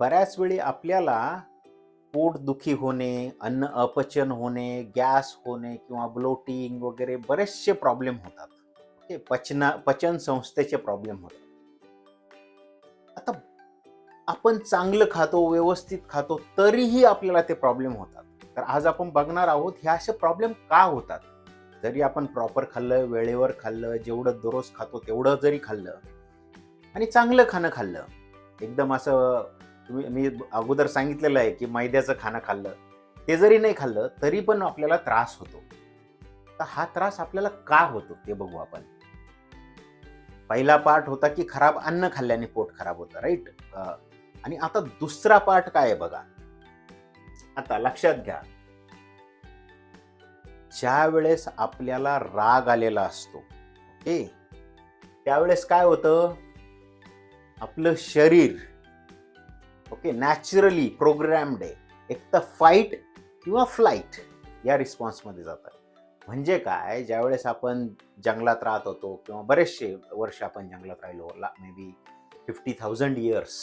बऱ्याच वेळी आपल्याला पोटदुखी होणे अन्न अपचन होणे गॅस होणे किंवा ब्लोटिंग वगैरे बरेचसे प्रॉब्लेम होतात. ओके? पचना पचन संस्थेचे प्रॉब्लेम होतात. आता आपण चांगलं खातो व्यवस्थित खातो तरीही आपल्याला ते प्रॉब्लेम होतात. तर आज आपण बघणार आहोत हे असे प्रॉब्लेम का होतात? जरी आपण प्रॉपर खाल्लं वेळेवर खाल्लं जेवढं दररोज खातो तेवढं जरी खाल्लं आणि चांगलं खाणं खाल्लं एकदम असं तुम्ही मी अगोदर सांगितलेलं आहे की मैद्याचं खाणं खाल्लं. ते जरी नाही खाल्लं तरी पण आपल्याला त्रास होतो. तर हा त्रास आपल्याला का होतो? ते बघू आपण. पहिला पार्ट होता की खराब अन्न खाल्ल्याने पोट खराब होतं राईट आणि आता दुसरा पार्ट काय आहे बघा? आता लक्षात घ्या. ज्या वेळेस आपल्याला राग आलेला असतो ओके त्यावेळेस काय होतं? आपलं शरीर ओके नॅचरली प्रोग्रॅम्ड आहे. एक तर फाईट किंवा फ्लाईट या रिस्पॉन्समध्ये जातात. म्हणजे काय ज्यावेळेस आपण जंगलात राहत होतो किंवा बरेचसे वर्ष आपण जंगलात राहिलो maybe fifty thousand years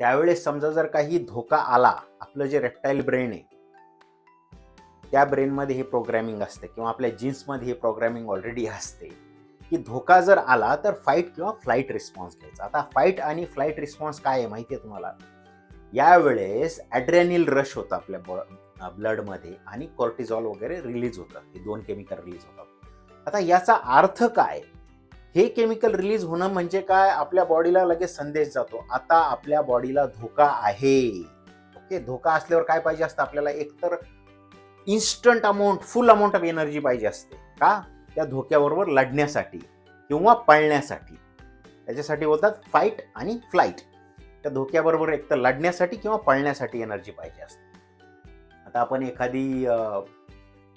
त्यावेळेस समजा जर काही धोका आला आपलं जे रेप्टाईल ब्रेन आहे त्या ब्रेनमध्ये हे प्रोग्रॅमिंग असते किंवा आपल्या जीन्समध्ये हे प्रोग्रॅमिंग ऑलरेडी असते. की धोका जर आला तर फाईट किंवा फ्लाईट रिस्पॉन्स घ्यायचा. आता फाईट आणि फ्लाईट रिस्पॉन्स काय आहे माहिती आहे तुम्हाला? यावेळेस ॲड्रेनिल रश होतं आपल्या बॉ ब्लडमध्ये आणि कॉर्टिझॉल वगैरे रिलीज होतं. हे दोन केमिकल रिलीज होतात. आता याचा अर्थ काय? हे केमिकल रिलीज होणं म्हणजे काय? आपल्या बॉडीला लगेच संदेश जातो आता आपल्या बॉडीला धोका आहे. ओके? धोका असल्यावर काय पाहिजे असतं आपल्याला? एकतर instant amount full amount of energy पाहिजे असते. का? त्या धोक्याबरोबर लढण्यासाठी किंवा पळण्यासाठी. त्याच्यासाठी होतात फाईट आणि फ्लाईट त्या धोक्याबरोबर एक तर लढण्यासाठी किंवा पळण्यासाठी एनर्जी पाहिजे असते. आता आपण एखादी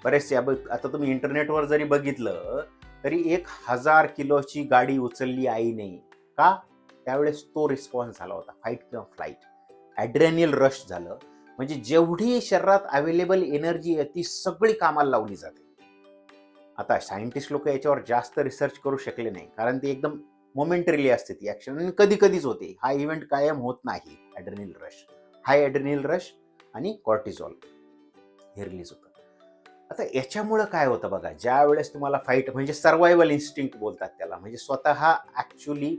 बरेचसे आता तुम्ही इंटरनेटवर जरी बघितलं तरी एक हजार किलोची गाडी उचलली आईने का? त्यावेळेस तो रिस्पॉन्स झाला होता फाईट किंवा फ्लाईट ॲड्रेनियल रश झालं. म्हणजे जेवढी शरीरात अवेलेबल एनर्जी आहे ती सगळी कामाला लावली जाते. आता सायंटिस्ट लोक याच्यावर जास्त रिसर्च करू शकले नाही कारण ती एकदम मोमेंटरीली असते ती ॲक्शन आणि कधी कधीच होते. हा इव्हेंट कायम होत नाही ॲड्रेनिल रश हाय ॲड्रेनिल रश आणि कॉर्टिझॉल हे रिलीज होतं. आता याच्यामुळं काय होतं बघा ज्या वेळेस तुम्हाला फाईट म्हणजे सर्वायवल इन्स्टिंक्ट बोलतात त्याला म्हणजे स्वतः ॲक्च्युली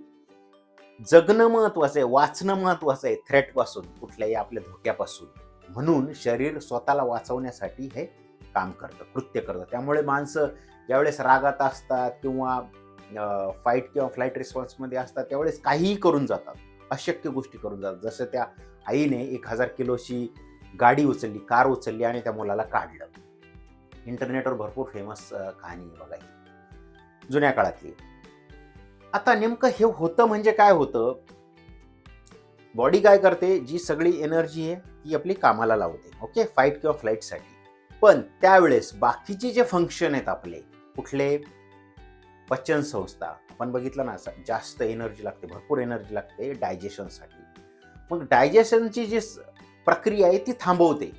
जगणं महत्वाचं आहे वाचणं महत्वाचं आहे थ्रेटपासून कुठल्याही आपल्या धोक्यापासून. म्हणून शरीर स्वतःला वाचवण्यासाठी हे काम करतं कृत्य करतं. त्यामुळे माणसं ज्यावेळेस रागात असतात किंवा फाईट किंवा फ्लाईट रिस्पॉन्समध्ये असतात त्यावेळेस काहीही करून जातात. अशक्य गोष्टी करून जातात. जसं त्या आईने एक हजार किलोची गाडी उचलली कार उचलली आणि त्या मुलाला काढलं. इंटरनेटवर भरपूर फेमस कहाणी आहे बघा ही. जुन्या काळातली. आता नेमकं हे होतं म्हणजे काय होतं? बॉडी काय करते? जी सगळी एनर्जी आहे ती आपली कामाला लावते. ओके फाईट किंवा फ्लाईटसाठी पण त्यावेळेस बाकीचे जे फंक्शन आहेत आपले कुठले पचन संस्था आपण बघितलं ना जास्त एनर्जी लागते भरपूर एनर्जी लागते डायजेशनसाठी मग डायजेशनची जी प्रक्रिया आहे ती थांबवते.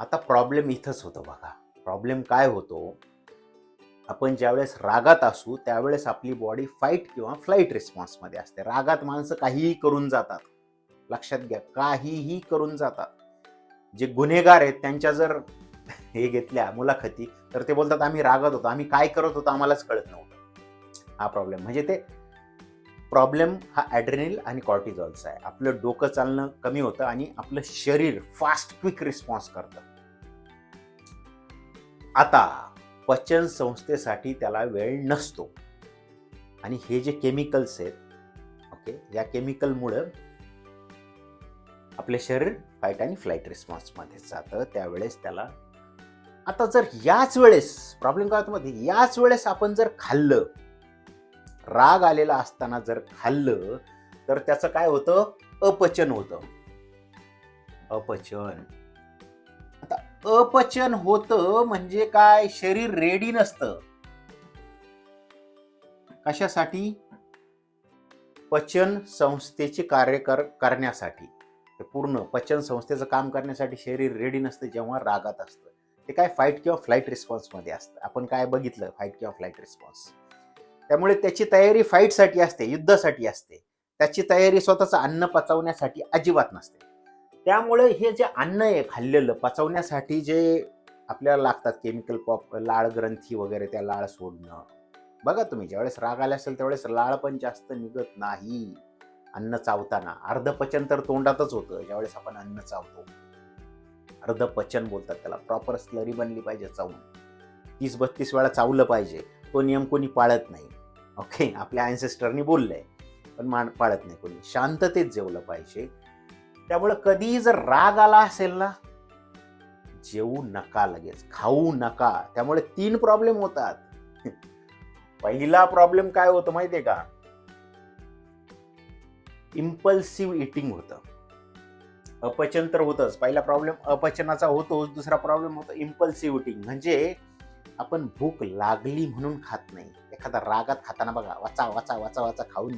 आता प्रॉब्लेम इथंच होतो बघा. प्रॉब्लेम काय होतो? आपण ज्यावेळेस रागात असू त्यावेळेस आपली बॉडी फाईट किंवा फ्लाईट रिस्पॉन्समध्ये असते. रागात माणसं काहीही करून जातात. लक्षात घ्या काहीही करून जातात. जे गुन्हेगार आहेत त्यांच्या जर हे घेतल्या मुलाखती तर ते बोलतात आम्ही रागत होतो. आम्ही काय करत होतो आम्हालाच कळत नव्हतं. हा प्रॉब्लेम म्हणजे ते प्रॉब्लेम हा ॲड्रेनिल आणि कॉर्टिझॉलचा आहे. आपलं डोकं चालणं कमी होतं आणि आपलं शरीर फास्ट क्विक रिस्पॉन्स करतं. आता पचन संस्थेसाठी त्याला वेळ नसतो. आणि हे जे केमिकल्स आहेत ओके या केमिकलमुळं आपले शरीर फाईट आणि फ्लाईट रिस्पॉन्समध्ये जातं. त्यावेळेस त्याला आता जर याच वेळेस प्रॉब्लेम काय मध्ये याच वेळेस आपण जर खाल्लं राग आलेला असताना जर खाल्लं तर त्याचं काय होतं? अपचन होतं. अपचन. आता अपचन होतं म्हणजे काय? शरीर रेडी नसतं. कशासाठी? पचन संस्थेचे कार्य कर करण्यासाठी पूर्ण पचन संस्थेचं काम करण्यासाठी शरीर रेडी नसतं जेव्हा रागात असतं. ते काय फाईट किंवा फ्लाईट रिस्पॉन्समध्ये असतं. आपण काय बघितलं फाईट किंवा फ्लाईट रिस्पॉन्स त्यामुळे त्याची तयारी फाईटसाठी असते युद्धासाठी असते. त्याची तयारी स्वतःचं अन्न पचवण्यासाठी अजिबात नसते. त्यामुळे हे जे अन्न आहे खाल्लेलं पचवण्यासाठी जे आपल्याला लागतात केमिकल पॉप लाळ ग्रंथी वगैरे त्या लाळ सोडणं. बघा तुम्ही ज्यावेळेस राग आले असेल त्यावेळेस लाळ पण जास्त निघत नाही. अन्न चावताना. अर्धपचन तर तोंडातच होतं ज्यावेळेस आपण अन्न चावतो. हृदपचन बोलतात त्याला. प्रॉपर स्लरी बनली पाहिजे चावून. तीस बत्तीस वेळा चावलं पाहिजे. तो नियम कोणी पाळत नाही. ओके आपल्या अँसेस्टरनी बोललंय पण मान पाळत नाही कोणी. शांततेत जेवलं पाहिजे. त्यामुळे कधीही जर राग आला असेल ना जेवू नका लगेच. खाऊ नका. त्यामुळे तीन प्रॉब्लेम होतात. पहिला प्रॉब्लेम काय होतो माहितीये का? इम्पल्सिव्ह इटिंग होतं. अपचन तर होतंच. पहिला प्रॉब्लेम अपचनाचा होतोच दुसरा प्रॉब्लेम होतो इम्पल्सिव्हिटिंग म्हणजे आपण भूक लागली म्हणून खात नाही. एखादा रागात खाताना बघा वाचा वाचा वाचा वाचा खाऊन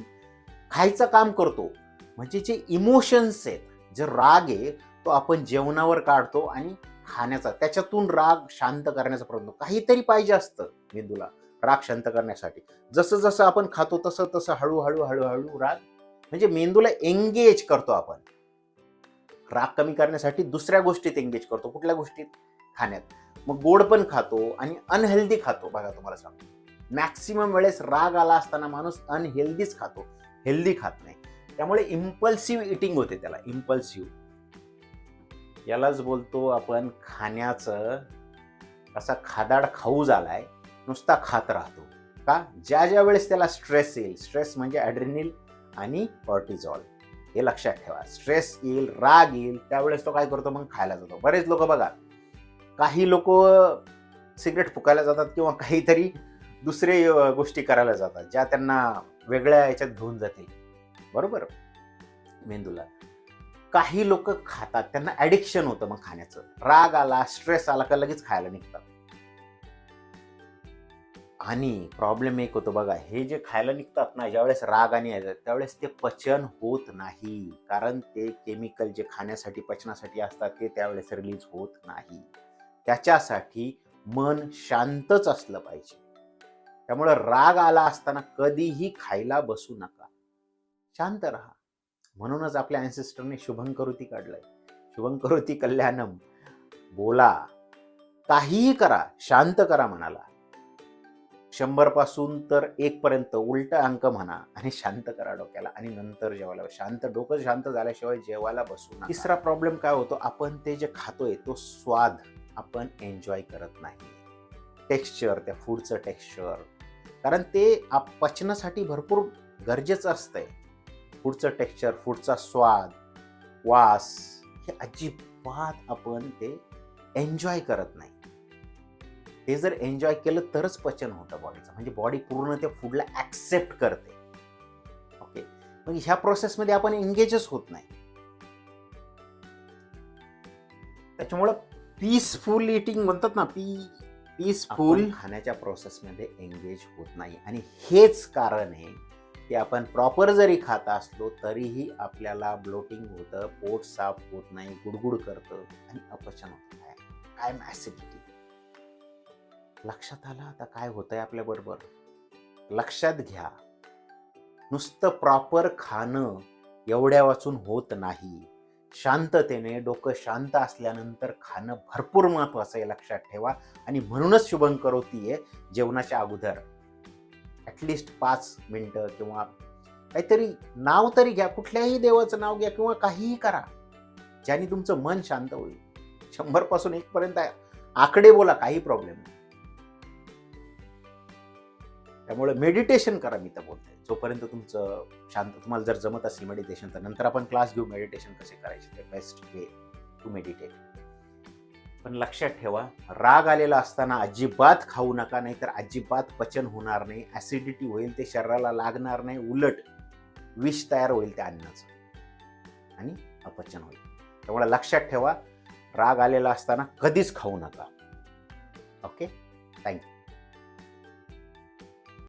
खायचं काम करतो. म्हणजे जे इमोशन्स आहेत जे राग आहे तो आपण जेवणावर काढतो आणि खाण्याचा त्याच्यातून राग शांत करण्याचा प्रयत्न काहीतरी पाहिजे असतं मेंदूला राग शांत करण्यासाठी. जसं जसं आपण खातो तसं तसं हळूहळू हळूहळू राग म्हणजे मेंदूला एंगेज करतो आपण. राग कमी करण्यासाठी दुसऱ्या गोष्टीत एंगेज करतो कुठल्या गोष्टीत? खाण्यात. मग गोड पण खातो आणि अनहेल्दी खातो. बघा तुम्हाला सांगतो. मॅक्सिमम वेळेस राग आला असताना माणूस अनहेल्दीच खातो. हेल्दी खात नाही. त्यामुळे इम्पल्सिव्ह इटिंग होते त्याला. इम्पल्सिव्ह यालाच बोलतो आपण खाण्याचं. असा खादाड खाऊ झालाय नुसता खात राहतो. का? ज्या ज्या वेळेस त्याला स्ट्रेस येईल. स्ट्रेस म्हणजे ॲड्रिनिल आणि कॉर्टिझॉल हे लक्षात ठेवा. स्ट्रेस येईल राग येईल त्यावेळेस तो काय करतो? मग खायला जातो. बरेच लोक बघा काही लोक सिगरेट फुकायला जातात किंवा काहीतरी दुसरे गोष्टी करायला जातात ज्या त्यांना वेगळ्या याच्यात घेऊन जातील. बरोबर? मेंदूला. काही लोक खातात त्यांना ॲडिक्शन होतं मग खाण्याचं. राग आला स्ट्रेस आला का लगेच खायला निघतात. आणि प्रॉब्लेम एक होतो बघा हे जे खायला निघतात ना ज्यावेळेस राग आणि येतात त्यावेळेस ते पचन होत नाही. कारण ते केमिकल जे खाण्यासाठी पचनासाठी असतात ते त्यावेळेस रिलीज होत नाही. त्याच्यासाठी मन शांतच असलं पाहिजे. त्यामुळं राग आला असताना कधीही खायला बसू नका. शांत राहा. म्हणूनच आपल्या अँसेस्टरने शुभंकरोती काढलंय. शुभंकरोती कल्याणम बोला. काहीही करा शांत करा म्हणाला शंभरपासून तर एकपर्यंत उलट अंक म्हणा आणि शांत करा डोक्याला आणि नंतर जेवायला शांत डोकं शांत झाल्याशिवाय जेवायला बसू तिसरा प्रॉब्लेम काय होतो? आपण ते जे खातोय तो स्वाद आपण एन्जॉय करत नाही. टेक्स्चर त्या फूडचं टेक्स्चर कारण ते आप पचनासाठी भरपूर गरजेचं असतंय. फूडचं टेक्स्चर फूडचा स्वाद वास हे अजिबात आपण ते एन्जॉय करत नाही. ते जर एन्जॉय केलं तरच पचन होतं बॉडीचं म्हणजे बॉडी पूर्ण त्या फूडला ॲक्सेप्ट करते. ओके मग ह्या प्रोसेसमध्ये आपण एंगेजच होत नाही. त्याच्यामुळं पीसफुल इटिंग म्हणतात ना पी पीसफुल खाण्याच्या प्रोसेसमध्ये एंगेज होत नाही. आणि हेच कारण आहे की आपण प्रॉपर जरी खात असलो तरीही आपल्याला ब्लोटिंग होतं पोट साफ होत नाही गुडगुड करतं आणि अपचन होतं. काय काय ॲसिडिटी लक्षात आलं आता काय होतंय आपल्या बरोबर? लक्षात घ्या. नुसतं प्रॉपर खाणं एवढ्या वाचून होत नाही. शांततेने डोकं शांत असल्यानंतर खाणं भरपूर महत्वाचं आहे लक्षात ठेवा. आणि म्हणूनच शुभंकरोती आहे जेवणाच्या अगोदर. ॲटलिस्ट पाच मिनटं किंवा काहीतरी नाव तरी घ्या कुठल्याही देवाचं नाव घ्या किंवा काहीही करा. ज्याने तुमचं मन शांत होईल. शंभरपासून एकपर्यंत आकडे बोला काही प्रॉब्लेम नाही. त्यामुळे मेडिटेशन करा मी तर बोलते जोपर्यंत तुमचं शांत तुम्हाला जर जमत असेल मेडिटेशन तर नंतर आपण क्लास घेऊ मेडिटेशन कसे करायचे? ते बेस्ट वे टू मेडिटेट पण लक्षात ठेवा राग आलेला असताना अजिबात खाऊ नका नाहीतर अजिबात पचन होणार नाही ॲसिडिटी होईल ते शरीराला लागणार नाही उलट विष तयार होईल त्या अन्नाचं. आणि अपचन होईल. त्यामुळे लक्षात ठेवा राग आलेला असताना कधीच खाऊ नका. Okay thank you